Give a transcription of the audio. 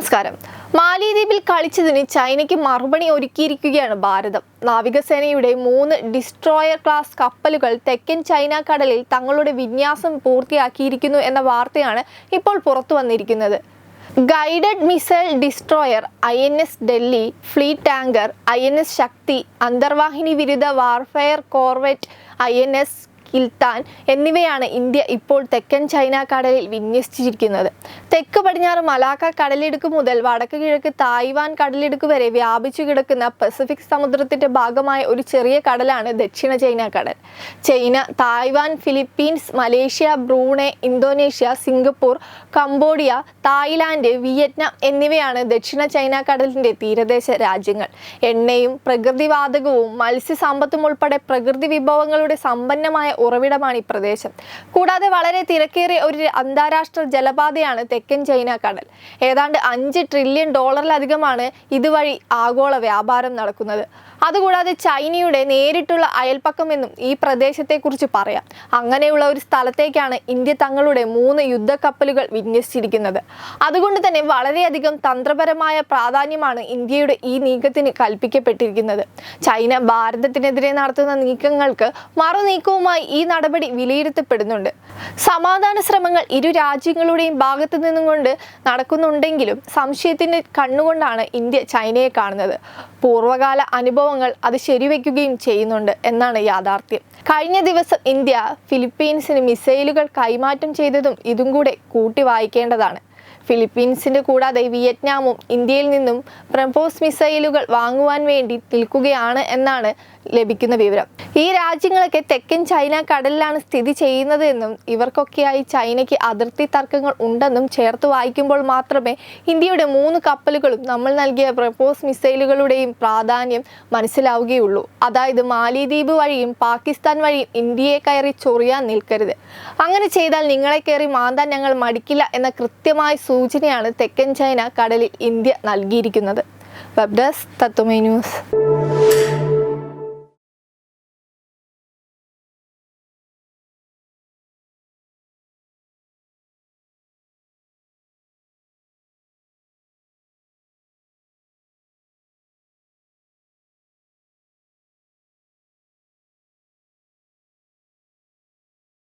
നമസ്കാരം. മാലിദ്വീപിൽ കളിച്ചതിന് ചൈനയ്ക്ക് മറുപടി ഒരുക്കിയിരിക്കുകയാണ് ഭാരതം. നാവികസേനയുടെ മൂന്ന് ഡിസ്ട്രോയർ ക്ലാസ് കപ്പലുകൾ തെക്കൻ ചൈന കടലിൽ തങ്ങളുടെ വിന്യാസം പൂർത്തിയാക്കിയിരിക്കുന്നു എന്ന വാർത്തയാണ് ഇപ്പോൾ പുറത്തു വന്നിരിക്കുന്നത്. Guided missile destroyer I N S Delhi fleet tanker I N S Shakti അന്തർവാഹിനി വിരുദ്ധ warfare corvette I N S Kiltan എന്നിവയാണ് ഇന്ത്യ ഇപ്പോൾ തെക്കൻ ചൈന കടലിൽ വിന്യസിച്ചിരിക്കുന്നത്. തെക്ക് പടിഞ്ഞാറ് മലാക്ക കടലിടുക്ക് മുതൽ വടക്ക് കിഴക്ക് തായ്വാൻ കടലിടുക്ക് വരെ വ്യാപിച്ചു കിടക്കുന്ന പസഫിക് സമുദ്രത്തിന്റെ ഭാഗമായ ഒരു ചെറിയ കടലാണ് ദക്ഷിണ ചൈന കടൽ. China Taiwan Philippines Malaysia Brunei Indonesia Singapore Cambodia Thailand Vietnam എന്നിവയാണ് ദക്ഷിണ ചൈന കടലിന്റെ തീരദേശ രാജ്യങ്ങൾ. എണ്ണയും പ്രകൃതിവാതകവും മത്സ്യ സമ്പത്തും ഉൾപ്പെടെ പ്രകൃതി വിഭവങ്ങളുടെ സമ്പന്നമായ ഉറവിടമാണ് ഈ പ്രദേശം. കൂടാതെ വളരെ തിരക്കേറിയ ഒരു അന്താരാഷ്ട്ര ജലപാതയാണ് തെക്കൻ ചൈന കടൽ. ഏതാണ്ട് അഞ്ച് ട്രില്യൺ ഡോളറിലധികമാണ് ഇതുവഴി ആഗോള വ്യാപാരം നടക്കുന്നത്. അതുകൂടാതെ ചൈനയുടെ നേരിട്ടുള്ള അയൽപ്പക്കമെന്നും ഈ പ്രദേശത്തെക്കുറിച്ച് പറയാം. അങ്ങനെയുള്ള ഒരു സ്ഥലത്തേക്കാണ് ഇന്ത്യ തങ്ങളുടെ മൂന്ന് യുദ്ധക്കപ്പലുകൾ വിന്യസിച്ചിരിക്കുന്നത്. അതുകൊണ്ട് തന്നെ വളരെയധികം തന്ത്രപരമായ പ്രാധാന്യമാണ് ഇന്ത്യയുടെ ഈ നീക്കത്തിന് കൽപ്പിക്കപ്പെട്ടിരിക്കുന്നത്. ചൈന ഭാരതത്തിനെതിരെ നടത്തുന്ന നീക്കങ്ങൾക്ക് മറുനീക്കവുമായി ഈ നടപടി വിലയിരുത്തപ്പെടുന്നുണ്ട്. സമാധാന ശ്രമങ്ങൾ ഇരു രാജ്യങ്ങളുടെയും ഭാഗത്തു നിന്നും കൊണ്ട് നടക്കുന്നുണ്ടെങ്കിലും സംശയത്തിന്റെ കണ്ണുകൊണ്ടാണ് ഇന്ത്യ ചൈനയെ കാണുന്നത്. പൂർവകാല അനുഭവങ്ങൾ അത് ശരിവെക്കുകയും ചെയ്യുന്നുണ്ട് എന്നാണ് യാഥാർത്ഥ്യം. കഴിഞ്ഞ ദിവസം ഇന്ത്യ ഫിലിപ്പീൻസിന് മിസൈലുകൾ കൈമാറ്റം ചെയ്തതും ഇതും കൂടെ കൂട്ടി വായിക്കേണ്ടതാണ്. ഫിലിപ്പീൻസിന്റെ കൂടാതെ വിയറ്റ്നാമും ഇന്ത്യയിൽ നിന്നും ബ്രഹ്മോസ് മിസൈലുകൾ വാങ്ങുവാൻ വേണ്ടി നിൽക്കുകയാണ് എന്നാണ് ലഭിക്കുന്ന വിവരം. ഈ രാജ്യങ്ങളൊക്കെ തെക്കൻ ചൈന കടലിലാണ് സ്ഥിതി ചെയ്യുന്നത് എന്നും ഇവർക്കൊക്കെയായി ചൈനയ്ക്ക് അതിർത്തി തർക്കങ്ങൾ ഉണ്ടെന്നും ചേർത്ത് വായിക്കുമ്പോൾ മാത്രമേ ഇന്ത്യയുടെ മൂന്ന് കപ്പലുകളും നമ്മൾ നൽകിയ പ്രപ്പോസ് മിസൈലുകളുടെയും പ്രാധാന്യം മനസ്സിലാവുകയുള്ളൂ. അതായത് മാലിദ്വീപ് വഴിയും പാകിസ്ഥാൻ വഴിയും ഇന്ത്യയെ കയറി ചൊറിയാൻ നിൽക്കരുത്. അങ്ങനെ ചെയ്താൽ നിങ്ങളെ കയറി മാന്താൻ ഞങ്ങൾ മടിക്കില്ല എന്ന കൃത്യമായ സൂചനയാണ് തെക്കൻ ചൈന കടലിൽ ഇന്ത്യ നൽകിയിരിക്കുന്നത്. Web desk news